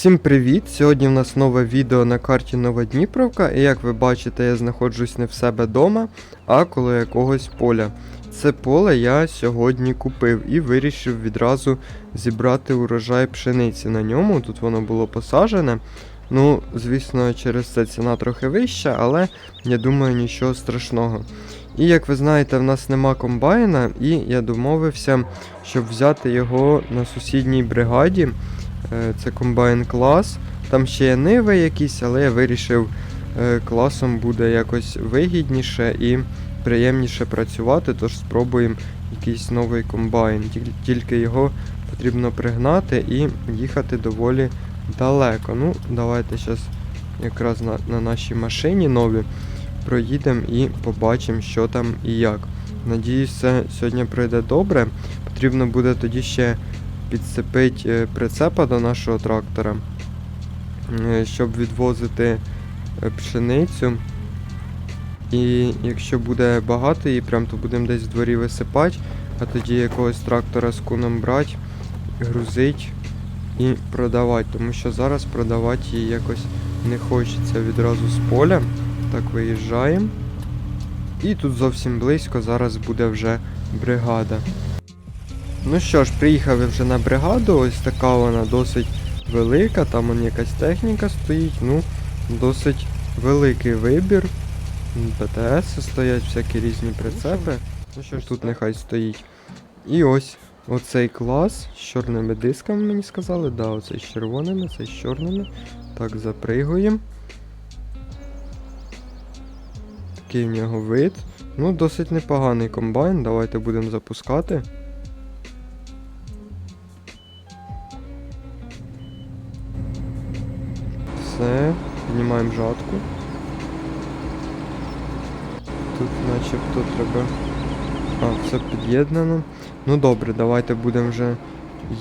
Всім привіт! Сьогодні в нас нове відео на карті Новодніпровка, і як ви бачите, я знаходжусь не в себе вдома, а коло якогось поля. Це поле я сьогодні купив і вирішив відразу зібрати урожай пшениці на ньому. Тут воно було посаджене. Ну, звісно, через це ціна трохи вища, але я думаю, нічого страшного. І як ви знаєте, в нас нема комбайна, і я домовився, щоб взяти його на сусідній бригаді. Е, Це комбайн клас. Там ще є ниви якісь, але я вирішив, е, класом буде якось вигідніше і приємніше працювати, тож спробуємо якийсь новий комбайн. Тільки його потрібно пригнати і їхати доволі далеко. Ну, давайте зараз якраз на, на нашій машині нові проїдемо і побачимо, що там і як. Надіюсь, це сьогодні пройде добре. Потрібно буде тоді ще підцепить е, прицепа до нашого трактора, е, щоб відвозити е, пшеницю. І якщо буде багато її, прям то будемо десь в дворі висипати, а тоді якогось трактора з куном брати, грузить і продавати. Тому що зараз продавати її якось не хочеться відразу з поля. Так виїжджаємо. І тут зовсім близько зараз буде вже бригада. Ну що ж, приїхали вже на бригаду, ось така вона досить велика, там вон якась техніка стоїть, ну, досить великий вибір. ПТС стоять, всякі різні прицепи. Ну що ж, тут нехай стоїть. І ось оцей клас з чорними дисками мені сказали. Да, оцей з червоними, цей з чорними. Так, запригуємо. Такий в нього вид. Ну, досить непоганий комбайн. Давайте будемо запускати. Піднімаємо жатку. Тут начебто треба. А, все під'єднано. Ну добре, давайте будемо вже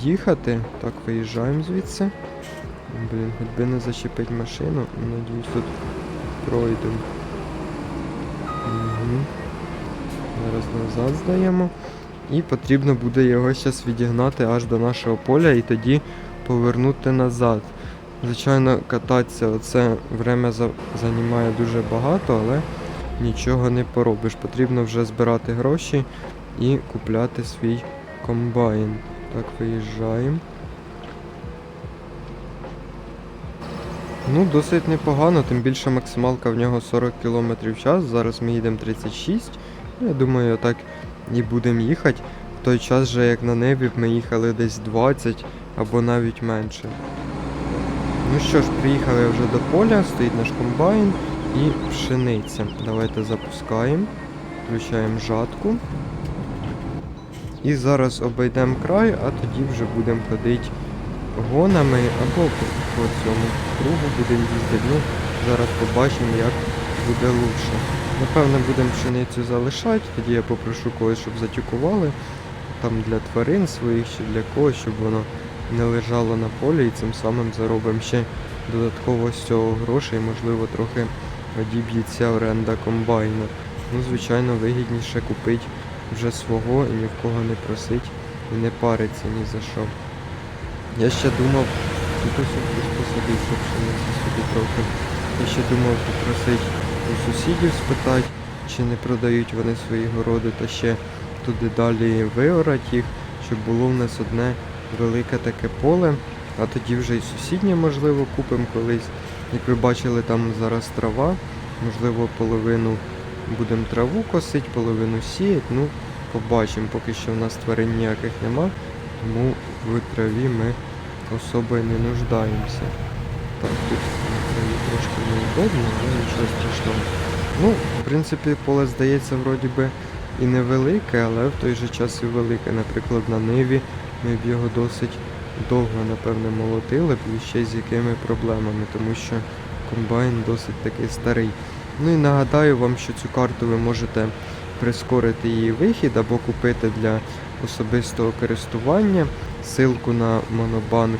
їхати. Так, виїжджаємо звідси. Блін, хоч би не зачепить машину. Надіюсь, тут пройдемо. Угу. Зараз назад здаємо. І потрібно буде його зараз відігнати аж до нашого поля і тоді повернути назад. Звичайно, кататися оце время займає дуже багато, але нічого не поробиш. Потрібно вже збирати гроші і купляти свій комбайн. Так, виїжджаємо. Ну, досить непогано, тим більше максималка в нього 40 км в час. Зараз ми їдемо 36. Я думаю, так і будемо їхати. В той час же, як на небі, ми їхали десь 20 або навіть менше. Ну що ж, приїхали вже до поля, стоїть наш комбайн і пшениця. Давайте запускаємо, включаємо жатку. І зараз обійдемо край, а тоді вже будемо ходити гонами або по, цьому кругу будемо їздити. Ну, зараз побачимо, як буде лучше. Напевно, будемо пшеницю залишати, тоді я попрошу когось, щоб затюкували. Там для тварин своїх чи для когось, щоб воно не лежало на полі і цим самим заробимо ще додатково з цього грошей, можливо, трохи одіб'ється оренда комбайна. Ну, звичайно, вигідніше купити вже свого і ні в кого не просить і не париться ні за що. Я ще думав, тут ось щоб пшениці собі трохи. Я ще думав попросити у сусідів спитати, чи не продають вони свої городи, та ще туди далі виорати їх, щоб було в нас одне велике таке поле, а тоді вже і сусіднє, можливо, купимо колись. Як ви бачили, там зараз трава, можливо, половину будемо траву косити, половину сіяти. Ну, побачимо, поки що в нас тварин ніяких нема, тому в траві ми особо не нуждаємося. Так, тут траві трошки неудобно, але нічого страшного. Ну, в принципі, поле здається вроді би і невелике, але в той же час і велике. Наприклад, на Ниві ми б його досить довго, напевне, молотили б і ще з якими проблемами, тому що комбайн досить такий старий. Ну і нагадаю вам, що цю карту ви можете прискорити її вихід або купити для особистого користування. Силку на монобанк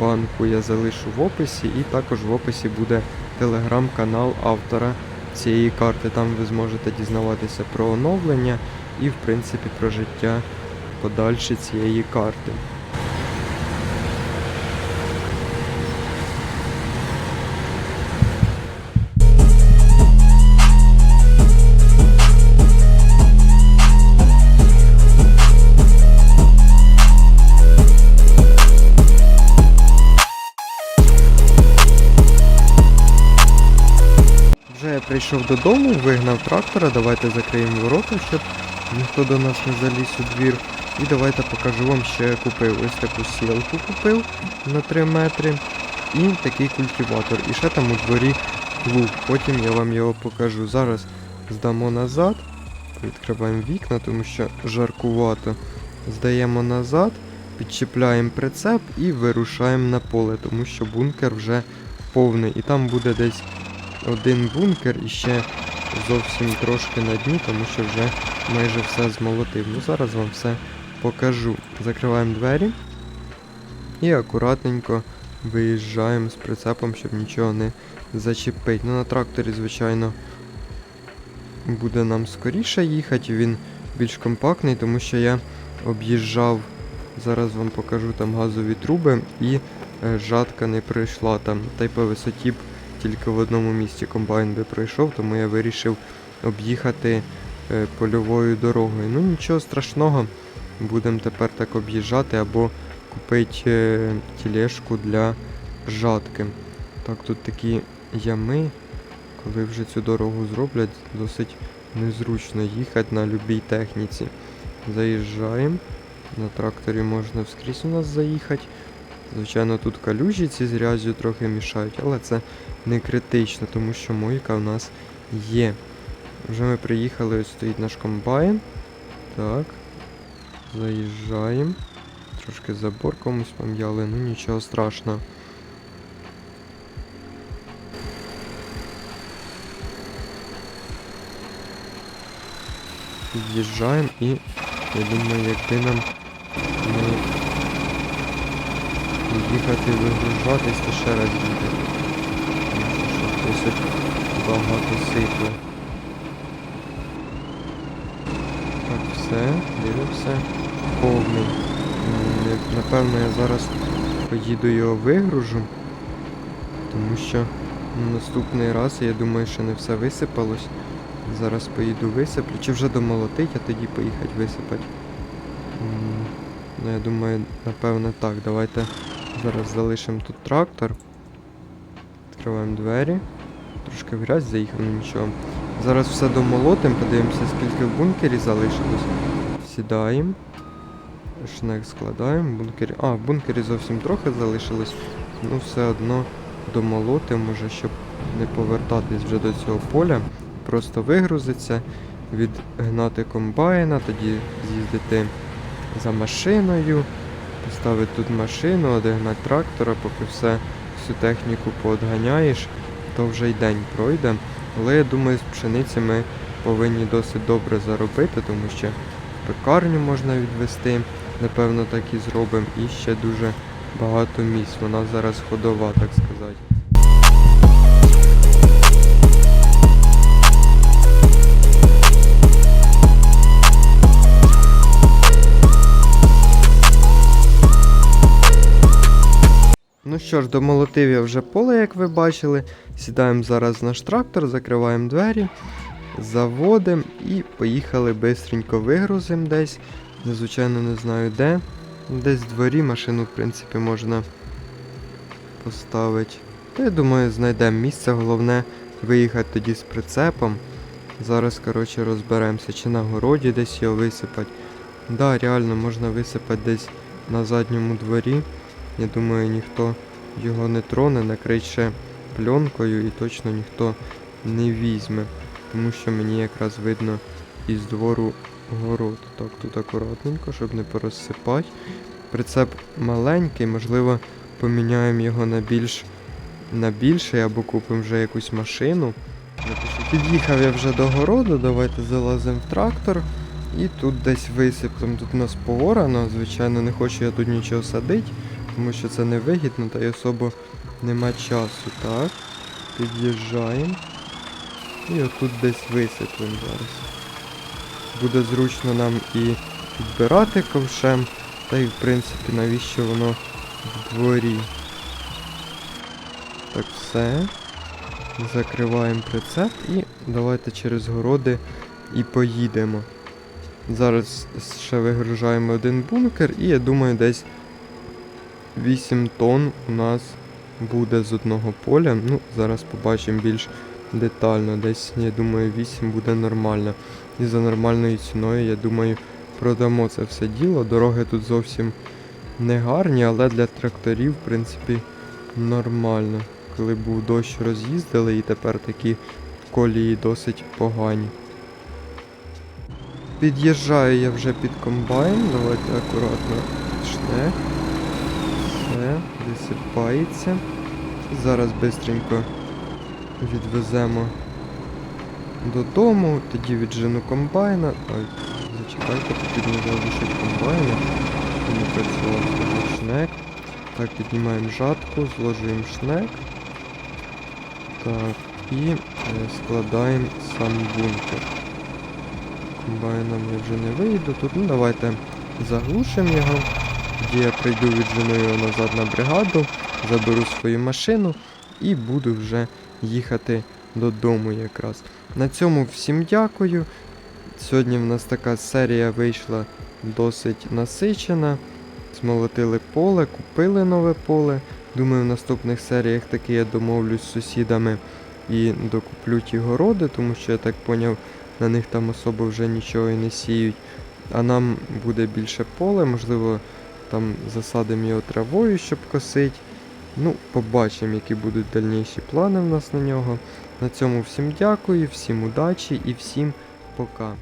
банку я залишу в описі, і також в описі буде телеграм-канал автора цієї карти. Там ви зможете дізнаватися про оновлення і, в принципі, про життя подальше цієї карти. Прийшов додому, вигнав трактора, давайте закриємо ворота, щоб ніхто до нас не заліз у двір. І давайте покажу вам, що я купив. Ось таку сілку купив на 3 метри. І такий культиватор. І ще там у дворі плуг. Потім я вам його покажу. Зараз здамо назад. Відкриваємо вікна, тому що жаркувато. Здаємо назад, підчіпляємо прицеп і вирушаємо на поле, тому що бункер вже повний. І там буде десь один бункер і ще зовсім трошки на дні, тому що вже майже все змолотив. Ну зараз вам все покажу. Закриваємо двері і акуратненько виїжджаємо з прицепом, щоб нічого не зачепити. Ну на тракторі, звичайно, буде нам скоріше їхати, він більш компактний, тому що я об'їжджав, зараз вам покажу там газові труби і е, жатка не пройшла там. Та й по висоті б тільки в одному місці комбайн би пройшов, тому я вирішив об'їхати е, польовою дорогою. Ну нічого страшного, будемо тепер так об'їжджати або купити е, тілешку для жатки. Так, тут такі ями, коли вже цю дорогу зроблять, досить незручно їхати на любій техніці. Заїжджаємо. На тракторі можна вскрізь у нас заїхати. Звичайно, тут калюжі ці з грязю трохи мішають, але це не критично, тому що мойка в нас є. Вже ми приїхали, ось стоїть наш комбайн. Так. Заїжджаємо. Трошки забор комусь пом'яли, ну нічого страшного. Під'їжджаємо і я думаю, якби нам не їхати вигружатись, то ще раз їде. Що досить багато сипле. Так, все, дивимося. Повний. Напевно, я зараз поїду його вигружу, тому що наступний раз, я думаю, що не все висипалось. Зараз поїду висиплю. Чи вже домолотить, а тоді поїхати висипати. Ну, я думаю, напевно так. Давайте зараз залишимо тут трактор. Відкриваємо двері. Трошки в грязь заїхав, ну нічого. Зараз все домолотим, подивимося, скільки в бункері залишилось. Сідаємо. Шнек складаємо. Бункері. А, в бункері зовсім трохи залишилось. Ну все одно домолотим, може, щоб не повертатись вже до цього поля. Просто вигрузиться, відгнати комбайна, тоді з'їздити за машиною, поставити тут машину, одігнати трактора, поки все, всю техніку поодганяєш, то вже й день пройде. Але я думаю, з пшениці ми повинні досить добре заробити, тому що пекарню можна відвести, напевно, так і зробимо. І ще дуже багато місць. Вона зараз ходова, так сказати. Ну що ж, домолотив я вже поле, як ви бачили. Сідаємо зараз наш трактор, закриваємо двері, заводимо і поїхали бистренько вигрузимо десь. Я, Звичайно, не знаю де. Десь в дворі машину, в принципі, можна поставити. Та я думаю, знайдемо місце. Головне виїхати тоді з прицепом. Зараз, коротше, розберемося, чи на городі десь його висипати. Да, реально можна висипати десь на задньому дворі. Я думаю, ніхто його не троне, накрить ще пленкою і точно ніхто не візьме. Тому що мені якраз видно із двору город. Так, тут акуратненько, щоб не порозсипати. Прицеп маленький, можливо, поміняємо його на більш на більший або купимо вже якусь машину. Під'їхав я вже до городу, давайте залазимо в трактор. І тут десь висиплемо. Тут у нас поорано, звичайно, не хочу я тут нічого садити, тому що це невигідно та й особо нема часу. Так, під'їжджаємо. І отут десь висиплемо зараз. Буде зручно нам і підбирати ковшем, та й в принципі навіщо воно в дворі. Так, все. Закриваємо прицеп і давайте через городи і поїдемо. Зараз ще вигружаємо один бункер і я думаю десь 8 тонн у нас буде з одного поля. Ну, зараз побачимо більш детально. Десь, я думаю, 8 буде нормально. І за нормальною ціною, я думаю, продамо це все діло. Дороги тут зовсім не гарні, але для тракторів, в принципі, нормально. Коли був дощ, роз'їздили і тепер такі колії досить погані. Під'їжджаю я вже під комбайн, давайте акуратно шне. Все, висипається. Зараз швидко відвеземо додому, тоді віджену комбайна. Ой, зачекайте, потрібно залишити комбайна. Не працював шнек. Так, піднімаємо жатку, зложуємо шнек. Так, і е, складаємо сам бункер. Комбайном я вже не вийду тут. Ну давайте заглушимо його. Тоді я прийду віджену його назад на бригаду, заберу свою машину і буду вже їхати додому якраз. На цьому всім дякую. Сьогодні в нас така серія вийшла досить насичена. Змолотили поле, купили нове поле. Думаю, в наступних серіях таки я домовлюсь з сусідами і докуплю ті городи, тому що я так поняв, на них там особо вже нічого і не сіють. А нам буде більше поле, можливо, там засадимо його травою, щоб косить. Ну, побачимо, які будуть дальніші плани в нас на нього. На цьому всім дякую, всім удачі і всім пока.